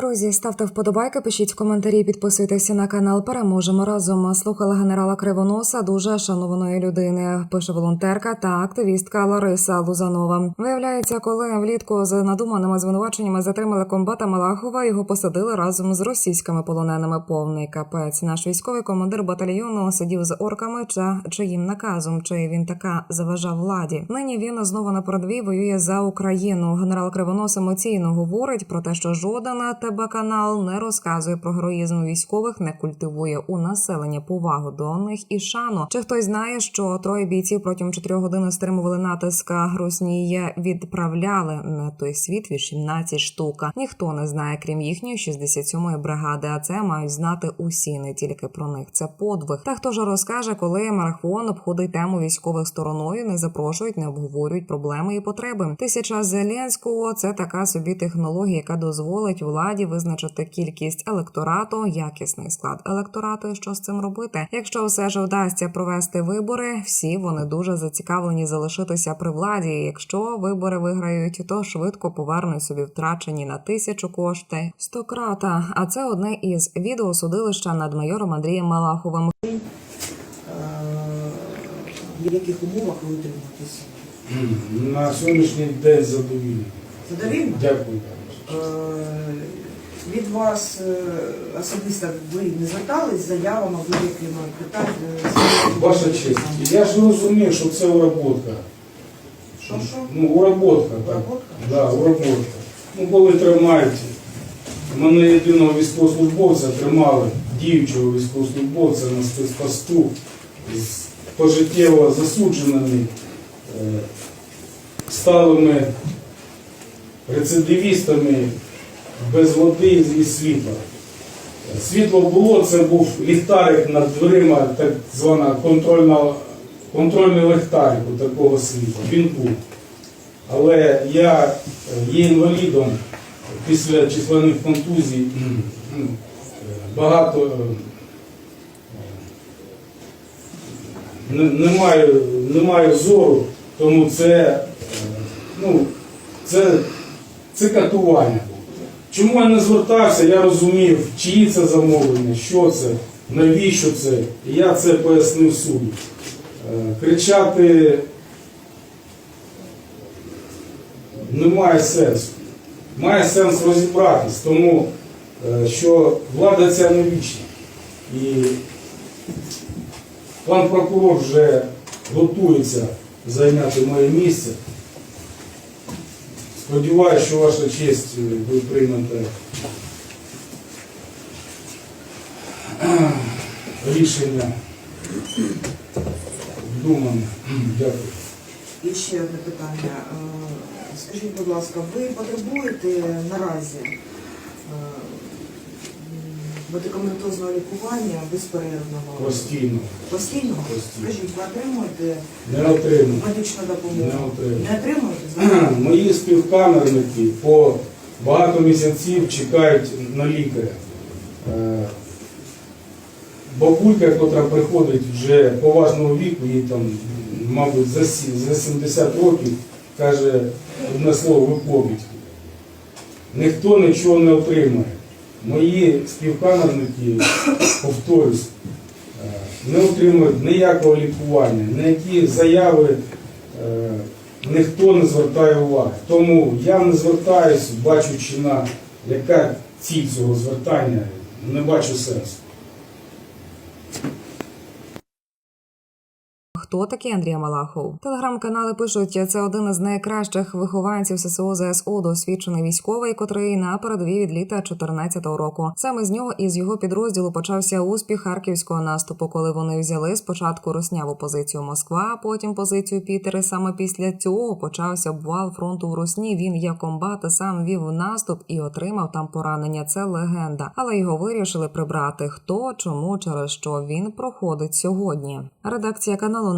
Друзі, ставте вподобайки, пишіть коментарі, підписуйтеся на канал. Переможемо разом. Слухала генерала Кривоноса, дуже шанованої людини. Пише волонтерка та активістка Лариса Лузанова. Виявляється, коли влітку з надуманими звинуваченнями затримали комбата Малахова, його посадили разом з російськими полоненими. Повний капець. Наш військовий командир батальйону сидів з орками, чи чиїм наказом, чи він така заважав владі. Нині він знову на передовій воює за Україну. Генерал Кривонос емоційно говорить про те, що жоден ТБ канал не розказує про героїзм військових, не культивує у населення повагу до них і шану. Чи хтось знає, що троє бійців протягом чотирьох годин стримували натиск Груснія, відправляли на той світ 18 штук. Ніхто не знає, крім їхньої 67-ї бригади. А це мають знати усі, не тільки про них. Це подвиг. Та хто ж розкаже, коли марафон обходить тему військових стороною, не запрошують, не обговорюють проблеми і потреби. Тисяча Зеленського це така собі технологія, яка дозволить владі визначити кількість електорату, якісний склад електорату. І що з цим робити? Якщо все ж вдасться провести вибори, всі вони дуже зацікавлені залишитися при владі. І Якщо вибори виграють, то швидко повернуть собі втрачені на тисячу кошти стократа. А це одне із відео судилища над майором Андрієм Малаховим. В яких умовах ви утримуєтесь? На сьогоднішній день задовільний. Задовільно? Дякую. Е, Від вас е, особисто ви не звертались з заявами будь-якими питаннями? Ваша честь, я ж розумію, що це уработка. Що, що? Ну, уработка, так. Уработка? Да, уработка. Ну, коли тримають, мене єдиного військовослужбовця тримали, діючого військовослужбовця на спецпосту з пожиттєво засудженими, е, сталими рецидивістами без води і світла. Світло було, це був ліхтарик над дверима, так звана контрольний ліхтарик такого світла. Він був. Але я є інвалідом після численних контузій, ну, багато не, не, маю, не маю зору, тому це, ну, це, це катування. Чому я не звертався, я розумів, чиї це замовлення, що це, навіщо це. І я це пояснив суду. Е, Кричати немає сенсу. Має сенс розібратись, тому е, що влада ця не вічна. І пан прокурор вже готується зайняти моє місце. Сподіваюся, що ваша честь буде прийнята е, рішення вдумане. Дякую. І ще одне питання. Е, Скажіть, будь ласка, ви потребуєте наразі е, медикаментозного лікування безперервного? Постійно. Постійного? Постійно. Скажіть, ви отримуєте Не отримую. медичну допомогу? Не отримую. Не отримуєте? Мої співкамерники по багато місяців чекають на лікаря. Е, Бабулька, яка приходить вже поважного віку, їй там, мабуть, за сі- за 70 років, каже одне слово, ви поміть. Ніхто нічого не отримає. Мої співкамерники, повторюсь, е, не отримують ніякого лікування, ніякі заяви е, ніхто не звертає уваги. Тому я не звертаюсь, бачучи на яка ціль цього звертання, не бачу сенсу. Хто такий Андрій Малахов? Телеграм-канали пишуть, це один із найкращих вихованців ССО ЗСУ, досвідчений військовий, котрий на передовій від літа 14-го року. Саме з нього і з його підрозділу почався успіх харківського наступу, коли вони взяли спочатку русняву позицію Москва, а потім позицію Пітер. І Саме після цього почався обвал фронту в Русні. Він як комбат сам вів наступ і отримав там поранення. Це легенда, але його вирішили прибрати. Хто, чому, через що він проходить сьогодні. Редакція каналу